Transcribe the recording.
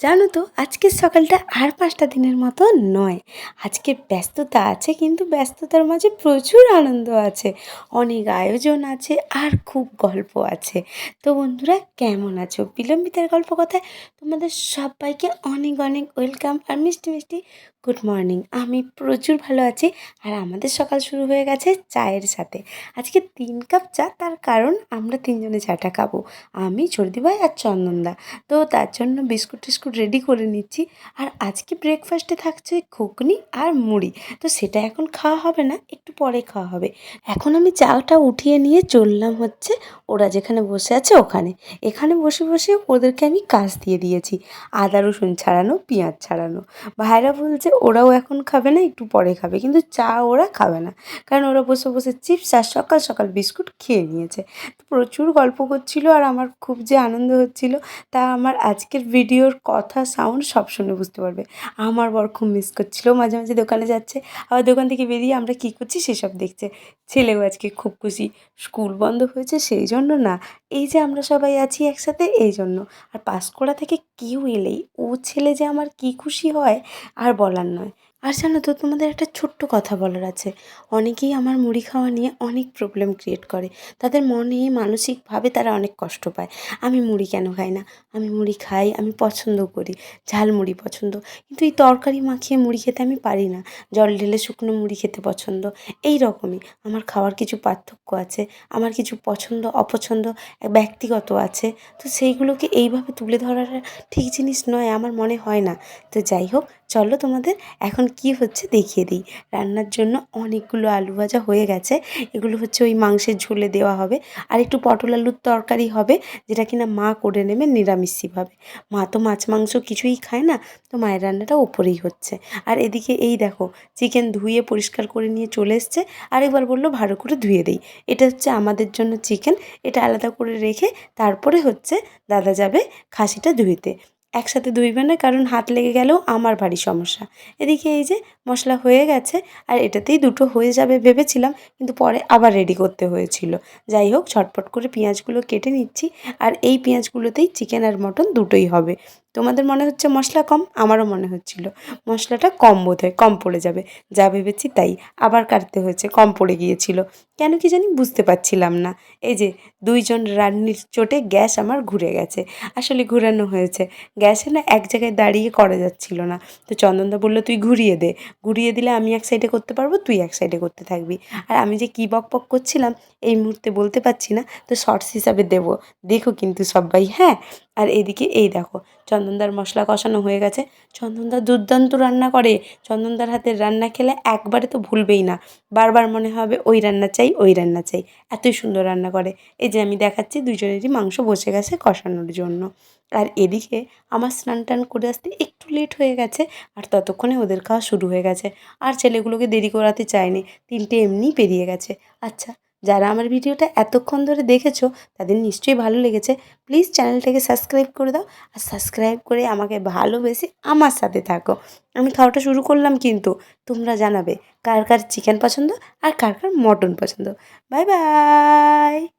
জানো তো, আজকের সকালটা আর পাঁচটা দিনের মতো নয়। আজকে ব্যস্ততা আছে, কিন্তু ব্যস্ততার মাঝে প্রচুর আনন্দ আছে। অনেক আয়োজন আছে, আর খুব গল্প আছে। তো বন্ধুরা, কেমন আছো? বিলম্বিতার গল্প কথায় তোমাদের সবাইকে অনেক অনেক ওয়েলকাম। আর মিষ্টি মিষ্টি গুড মর্নিং আমি প্রচুর ভালো আছি আর আমাদের সকাল শুরু হয়ে গেছে চায়ের সাথে। আজকে তিন কাপ চা, তার কারণ আমরা তিনজনে চাটা খাব। আমি, চর্দি ভাই আর চন্দনদা। তো তার জন্য বিস্কুট টিস্কুট রেডি করে নিচ্ছি। আর আজকে ব্রেকফাস্টে থাকছে ঘুগনি আর মুড়ি। তো সেটা এখন খাওয়া হবে না, একটু পরে খাওয়া হবে। এখন আমি চাটা উঠিয়ে নিয়ে চললাম হচ্ছে ওরা যেখানে বসে আছে ওখানে। এখানে বসে বসে ওদেরকে আমি কাজ দিয়ে দিয়েছি। আদা রসুন ছাড়ানো, পেঁয়াজ ছাড়ানো। ভাইরা বলছে ওরাও এখন খাবে না, একটু পরে খাবে। কিন্তু চা ওরা খাবে না। কারণ ওরা বসে বসে চিপস আর সকাল সকাল বিস্কুট খেয়ে নিয়েছে। তো প্রচুর গল্প করছিল আর আমার খুব যে আনন্দ হচ্ছিল তা আমার আজকের ভিডিওর কথা সাউন্ড সব শুনে বুঝতে পারবে। আমার বর খুব মিস করছিল। মাঝে মাঝে দোকানে যাচ্ছে। আবার দোকান থেকে বেরিয়ে আমরা কী করছি সেসব দেখছে। ছেলেও আজকে খুব খুশি। স্কুল বন্ধ হয়েছে, সেই জন্য না। এই যে আমরা সবাই আছি একসাথে, এই জন্য। আর পাঁশকুড়া থেকে কেউ এলেই ও ছেলে যে আমার কী খুশি হয়, আর বলার নয় আর জানো তো, তোমাদের একটা ছোট্ট কথা বলার আছে। অনেকেই আমার মুড়ি খাওয়া নিয়ে অনেক প্রবলেম ক্রিয়েট করে। তাদের মনে মানসিকভাবে তারা অনেক কষ্ট পায়। আমি মুড়ি কেন খাই না? আমি মুড়ি খাই, আমি পছন্দ করি। ঝাল মুড়ি পছন্দ। কিন্তু এই তরকারি মাখিয়ে মুড়ি খেতে আমি পারি না। জল ঢেলে শুকনো মুড়ি খেতে পছন্দ। এই রকমই। আমার খাওয়ার কিছু পার্থক্য আছে, আমার কিছু পছন্দ, অপছন্দ, ব্যক্তিগত আছে। তো সেইগুলোকে এইভাবে তুলে ধরাটা ঠিক জিনিস নয়, আমার মনে হয় না। তো যাই হোক, চলো তোমাদের এখন কি হচ্ছে দেখিয়ে দিই। রান্নার জন্য অনেকগুলো আলু ভাজা হয়ে গেছে। এগুলো হচ্ছে ওই মাংসের ঝোলে দেওয়া হবে। আর একটু পটল আলুর তরকারি হবে, যেটা কিনা মা করে নেবে নিরামিষিভাবে। মা তো মাছ, মাংস কিছুই খায় না, তো মায়ের রান্নাটা ওপরেই হচ্ছে। আর এদিকে এই দেখো চিকেন ধুয়ে পরিষ্কার করে নিয়ে চলে এসছে। আরেকবার বলল, ভালো করে ধুয়ে দিই। এটা হচ্ছে আমাদের জন্য চিকেন এটা আলাদা করে রেখে তারপরে হচ্ছে দাদা যাবে খাসিটা ধুইতে। একসাথে ধুইবে না, কারণ হাত লেগে গেলেও আমার ভারী সমস্যা। এদিকে এই যে মশলা হয়ে গেছে, আর এটাতেই দুটো হয়ে যাবে ভেবেছিলাম, কিন্তু পরে আবার রেডি করতে হয়েছিল। যাই হোক ছটপট করে পেঁয়াজগুলো কেটে নিচ্ছি, আর এই পেঁয়াজগুলোতেই চিকেন আর মটন দুটোই হবে। তোমাদের মনে হচ্ছে মশলা কম? আমারও মনে হচ্ছিল। মশলাটা কম বোধ হয় কম পড়ে যাবে। যা ভেবেছি তাই। আবার কাটতে হয়েছে, কম পড়ে গিয়েছিল। কেন কি জানি বুঝতে পারছিলাম না। এই যে, দুইজন রান্নির চোটে গ্যাস আমার ঘুরে গেছে। আসলে ঘুরানো হয়েছে। গ্যাসে না এক জায়গায় দাঁড়িয়ে করা যাচ্ছিল না। তো চন্দনদা বলল, তুই ঘুরিয়ে দে। ঘুরিয়ে দিলে আমি এক সাইডে করতে পারব, তুই এক সাইডে করতে থাকবি। আর আমি যে কী বক বক করছিলাম, এই মুহূর্তে বলতে পারছি না। তো শর্টস হিসাবে দেবো। দেখো কিন্তু সবাই হ্যাঁ? আর এদিকে এই দেখো, চন্দনদার মশলা কষানো হয়ে গেছে। চন্দনদা দুর্দান্ত রান্না করে। চন্দনদার হাতের রান্না খেলে একবারে তো ভুলবেই না। বারবার মনে হবে, ওই রান্না চাই, ওই রান্না চাই। এতই সুন্দর রান্না করে। এই যে আমি দেখাচ্ছি দুজনেরই মাংস বসে গেছে কষানোর জন্য। আর এদিকে আমার স্নান টান করে আসতে একটু লেট হয়ে গেছে, আর ততক্ষণে ওদের খাওয়া শুরু হয়ে গেছে। আর ছেলেগুলোকে দেরি করাতে চায়নি, তিনটে এমনিই পেরিয়ে গেছে। আচ্ছা যারা আমার ভিডিওটা এতক্ষণ ধরে দেখেছ, তাদের নিশ্চয়ই ভালো লেগেছে। প্লিজ চ্যানেলটাকে সাবস্ক্রাইব করে দাও আর সাবস্ক্রাইব করে আমাকে ভালোবেসে আমার সাথে থাকো। আমি খাওয়াটা শুরু করলাম কিন্তু তোমরা জানাবে কার কার চিকেন পছন্দ আর কার কার মটন পছন্দ। Bye bye